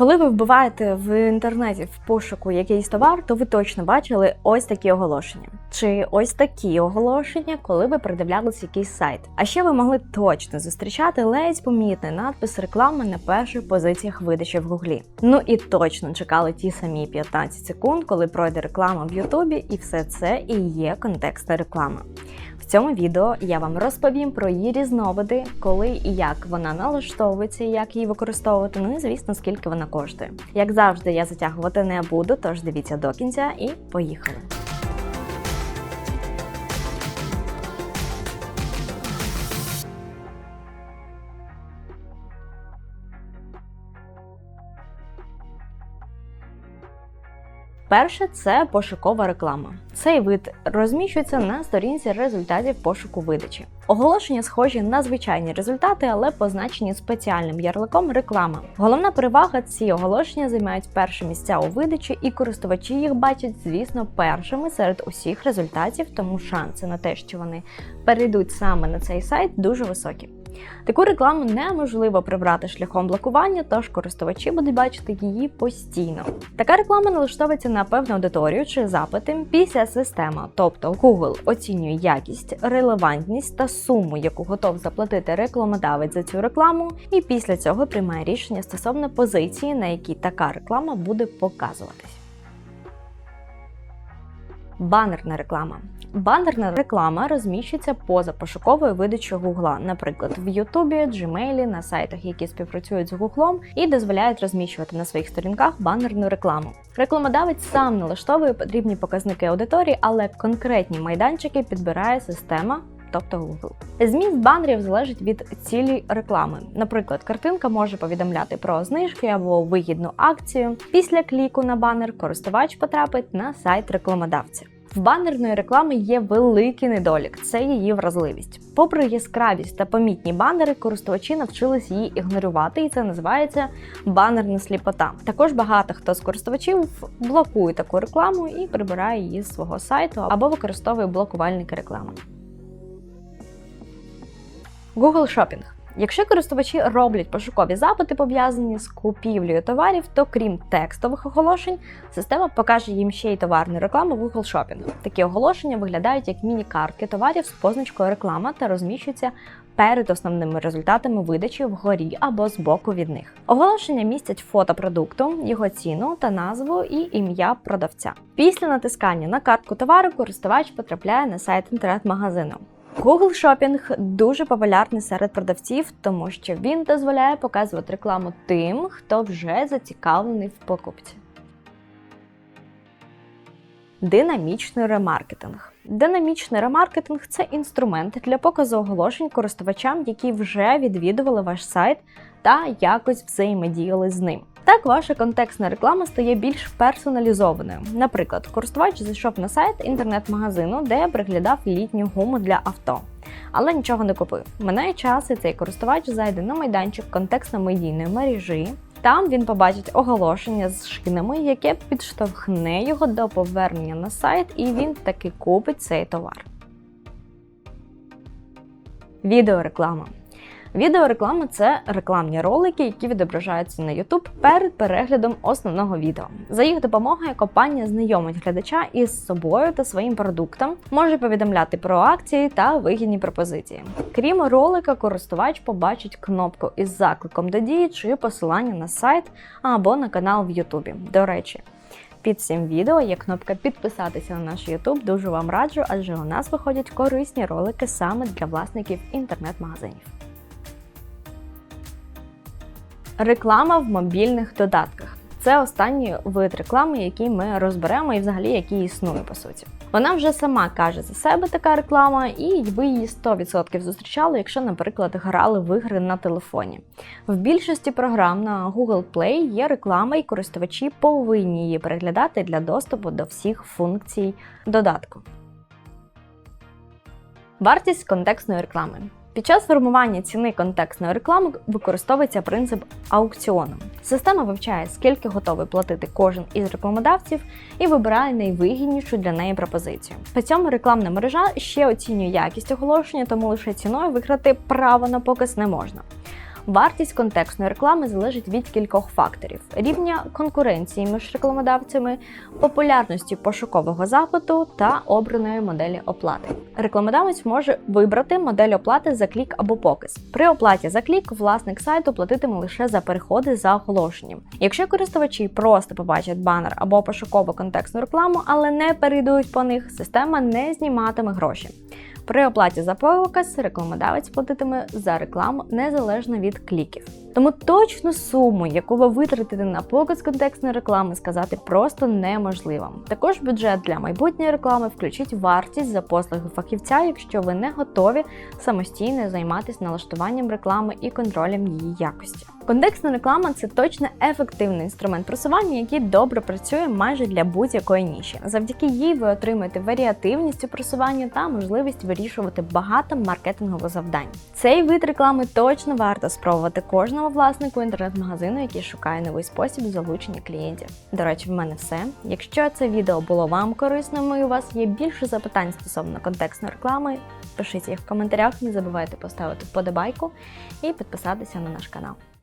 Коли ви вбиваєте в інтернеті в пошуку якийсь товар, то ви точно бачили ось такі оголошення. Чи ось такі оголошення, коли ви придивлялись якийсь сайт. А ще ви могли точно зустрічати ледь помітний надпис реклами на перших позиціях видачі в Гуглі. Ну і точно чекали ті самі 15 секунд, коли пройде реклама в Ютубі, і все це і є контекстна реклама. В цьому відео я вам розповім про її різновиди, коли і як вона налаштовується, як її використовувати. Ну і звісно, скільки вона коштує. Як завжди, я затягувати не буду, тож дивіться до кінця і поїхали. Перше це пошукова реклама. Цей вид розміщується на сторінці результатів пошуку видачі. Оголошення схожі на звичайні результати, але позначені спеціальним ярликом реклама. Головна перевага ці оголошення займають перші місця у видачі, і користувачі їх бачать, звісно, першими серед усіх результатів, тому шанси на те, що вони перейдуть саме на цей сайт, дуже високі. Таку рекламу неможливо прибрати шляхом блокування, тож користувачі будуть бачити її постійно. Така реклама налаштовується на певну аудиторію чи запити після система, тобто Google оцінює якість, релевантність та суму, яку готов заплатити рекламодавець за цю рекламу, і після цього приймає рішення стосовно позиції, на якій така реклама буде показуватись. Банерна реклама. Банерна реклама розміщується поза пошуковою видачею Гугла, наприклад, в Ютубі, Gmail, на сайтах, які співпрацюють з Гуглом, і дозволяють розміщувати на своїх сторінках банерну рекламу. Рекламодавець сам налаштовує потрібні показники аудиторії, але конкретні майданчики підбирає система. Тобто Google. Зміст банерів залежить від цілі реклами. Наприклад, картинка може повідомляти про знижки або вигідну акцію. Після кліку на банер користувач потрапить на сайт рекламодавця. В банерної реклами є великий недолік це її вразливість. Попри яскравість та помітні банери, користувачі навчились її ігнорувати, і це називається банерна сліпота. Також багато хто з користувачів блокує таку рекламу і прибирає її з свого сайту або використовує блокувальники реклами. Google Shopping. Якщо користувачі роблять пошукові запити, пов'язані з купівлею товарів, то крім текстових оголошень, система покаже їм ще й товарну рекламу в Google Shopping. Такі оголошення виглядають як міні-картки товарів з позначкою реклама та розміщуються перед основними результатами видачі вгорі або збоку від них. Оголошення містять фото продукту, його ціну та назву і ім'я продавця. Після натискання на картку товару користувач потрапляє на сайт інтернет-магазину. Google Shopping дуже популярний серед продавців, тому що він дозволяє показувати рекламу тим, хто вже зацікавлений в покупці. Динамічний ремаркетинг. Динамічний ремаркетинг це інструмент для показу оголошень користувачам, які вже відвідували ваш сайт та якось взаємодіяли з ним. Так, ваша контекстна реклама стає більш персоналізованою. Наприклад, користувач зайшов на сайт інтернет-магазину, де приглядав літню гуму для авто, але нічого не купив. Минає час, і цей користувач зайде на майданчик контекстно-медійної мережі. Там він побачить оголошення з шинами, яке підштовхне його до повернення на сайт, і він таки купить цей товар. Відеореклама. Відеореклама це рекламні ролики, які відображаються на YouTube перед переглядом основного відео. За їх допомогою компанія знайомить глядача із собою та своїм продуктом, може повідомляти про акції та вигідні пропозиції. Крім ролика, користувач побачить кнопку із закликом до дії чи посилання на сайт або на канал в YouTube. До речі. Під цим відео є кнопка підписатися на наш YouTube. Дуже вам раджу, адже у нас виходять корисні ролики саме для власників інтернет-магазинів. Реклама в мобільних додатках. Це останній вид реклами, який ми розберемо і взагалі який існує по суті. Вона вже сама каже за себе така реклама, і ви її 100% зустрічали, якщо, наприклад, грали в ігри на телефоні. В більшості програм на Google Play є реклама, і користувачі повинні її переглядати для доступу до всіх функцій додатку. Вартість контекстної реклами. Під час формування ціни контекстної реклами використовується принцип аукціону. Система вивчає, скільки готовий платити кожен із рекламодавців і вибирає найвигіднішу для неї пропозицію. При цьому рекламна мережа ще оцінює якість оголошення, тому лише ціною виграти право на показ не можна. Вартість контекстної реклами залежить від кількох факторів: рівня конкуренції між рекламодавцями, популярності пошукового запиту та обраної моделі оплати. Рекламодавець може вибрати модель оплати за клік або показ. При оплаті за клік власник сайту платитиме лише за переходи за оголошенням. Якщо користувачі просто побачать банер або пошукову контекстну рекламу, але не перейдуть по них, система не зніматиме гроші. При оплаті за показ рекламодавець платитиме за рекламу незалежно від кліків. Тому точну суму, яку ви витратите на показ контекстної реклами, сказати просто неможливо. Також бюджет для майбутньої реклами включить вартість за послуги фахівця, якщо ви не готові самостійно займатися налаштуванням реклами і контролем її якості. Контекстна реклама це точно ефективний інструмент просування, який добре працює майже для будь-якої ніші. Завдяки їй ви отримаєте варіативність у просуванні та можливість вирішувати багато маркетингових завдань. Цей вид реклами точно варто спробувати кожному власнику інтернет-магазину, який шукає новий спосіб залучення клієнтів. До речі, в мене все. Якщо це відео було вам корисним і у вас є більше запитань стосовно контекстної реклами, пишіть їх в коментарях. Не забувайте поставити вподобайку і підписатися на наш канал.